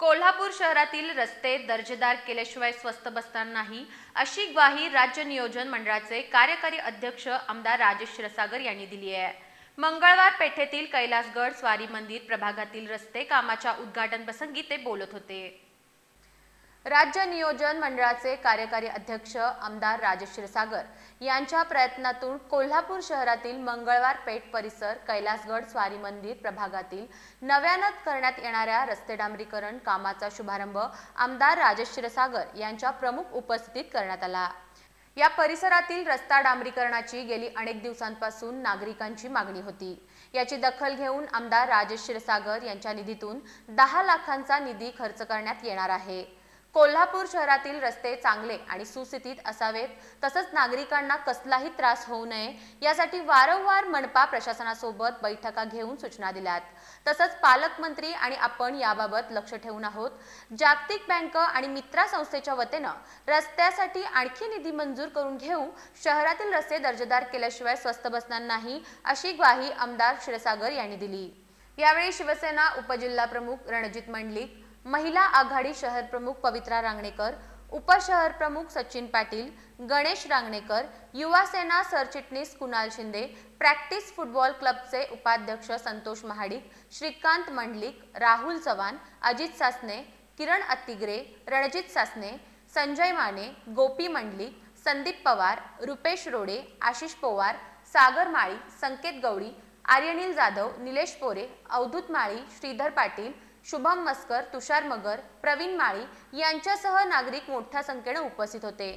कोल्हापूर शहरातील रस्ते दर्जेदार केल्याशिवाय स्वस्त बसणार नाही अशी ग्वाही राज्य नियोजन मंडळाचे कार्यकारी अध्यक्ष आमदार राजेश क्षीरसागर यांनी दिली आहे. मंगळवार पेठेतील कैलासगड स्वारी मंदिर प्रभागातील रस्ते कामाच्या उद्घाटन प्रसंगी ते बोलत होते. राज्य नियोजन मंडळाचे कार्यकारी अध्यक्ष आमदार राजेश क्षीरसागर यांच्या प्रयत्नातून कोल्हापूर शहरातील मंगळवार पेठ परिसर कैलासगड स्वारी मंदिर प्रभागातील नव्यानं करण्यात येणाऱ्या रस्ते डांबरीकरण कामाचा शुभारंभ आमदार राजेश क्षीरसागर यांच्या प्रमुख उपस्थितीत करण्यात आला. या परिसरातील रस्ता डांबरीकरणाची गेली अनेक दिवसांपासून नागरिकांची मागणी होती. याची दखल घेऊन आमदार राजेश क्षीरसागर यांच्या निधीतून दहा लाखांचा निधी खर्च करण्यात येणार आहे. कोल्हापूर शहरातील रस्ते चांगले आणि सुस्थितीत असावेत. तसंच नागरिकांना कसलाही त्रास होऊ नये. यासाठी वारंवार मनपा प्रशासनासोबत बैठका घेऊन सूचना दिल्यात. तसंच पालकमंत्री आणि आपण याबाबत लक्ष ठेवून आहोत. जागतिक बँक आणि मित्रा संस्थेच्या वतीनं रस्त्यासाठी आणखी निधी मंजूर करून घेऊ शहरातील रस्ते दर्जेदार केल्याशिवाय स्वस्त बसणार नाही अशी ग्वाही आमदार क्षीरसागर यांनी दिली. यावेळी शिवसेना उपजिल्हा प्रमुख रणजित मंडलिक महिला आघाडी शहर प्रमुख पवित्रा रांगणेकर उपशहर प्रमुख सचिन पाटील गणेश रांगणेकर युवा सेना सरचिटणीस कुणाल शिंदे प्रॅक्टिस फुटबॉल क्लबचे उपाध्यक्ष संतोष महाडिक श्रीकांत मंडलिक राहुल चव्हाण अजित सासने किरण अत्तिग्रे रणजित सासने संजय माने गोपी मंडलिक संदीप पवार रुपेश रोडे आशिष पवार सागर माळी संकेत गवळी आर्यनील जाधव निलेश पोरे अवधूत माळी श्रीधर पाटील शुभम मस्कर तुषार मगर प्रवीण माळी यांच्यासह नागरिक मोठ्या संख्येने उपस्थित होते.